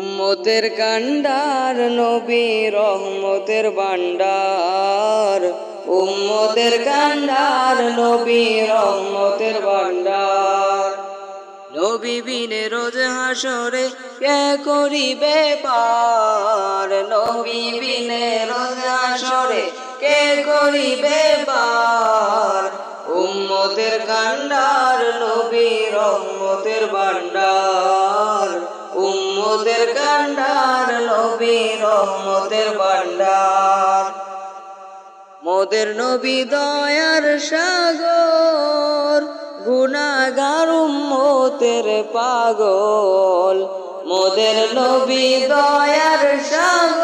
উম্মতের কান্ডার নবী রহমতের ভান্ডার উম্মতের কান্ডার নবী রহমতের ভান্ডার নবী বিনে রোজ হাসরে কে করিবে পার? নবী বিনে রোজ হাসরে কে করিবে পার? উম্মতের কান্ডার নবী রহমতের ভান্ডার উম্মতের কান্ডার, নবী রহমতের ভান্ডার মোদের নবী দয়ার সাগর গুণাগার উম্মতের পাগল। মোদের নবী দয়ার সাগর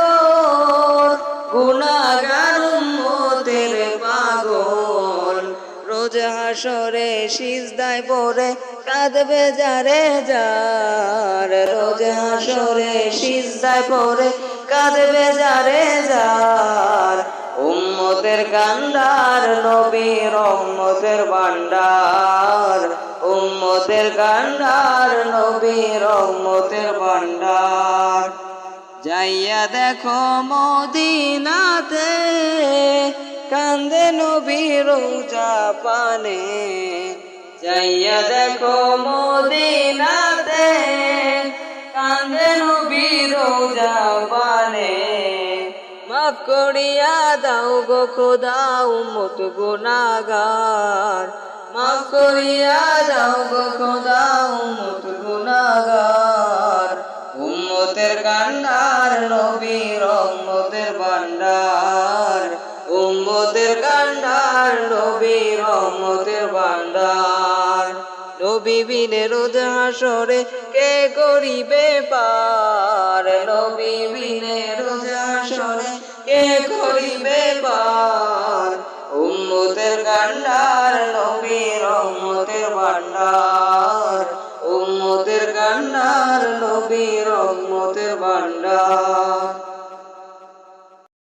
রোজ সিজদায় পড়ে, কাঁদবে যারে যার। রোজ হাসরে সিজদায় পড়ে, কাঁদবে যারে যার। উম্মতের কান্ডার নবী রহমতের ভান্ডার। উম্মতের কান্ডার নবী রহমতের ভান্ডার। যাইয়া দেখো মদিনাতে কান্দে নবী রোজা পানে। যাইয়া দেখো মদিনাতে, কান্দে নবী রোজা পানে। মাফ করিয়া দাও গো খোদা উম্মত গুনাগার মাফ করিয়া দাও গো খোদা উম্মত গুনাগার উম্মতের কান্ডার নবী রহমতের ভান্ডার। রহমতের ভান্ডার। নবী বিনে রোজ হাসরে কে করিবে পার? নবী বিনে রোজ হাসরে কে করিবে পার? উম্মতের কান্ডার, নবী রহমতের ভান্ডার। উম্মতের কান্ডার, নবী রহমতের ভান্ডার।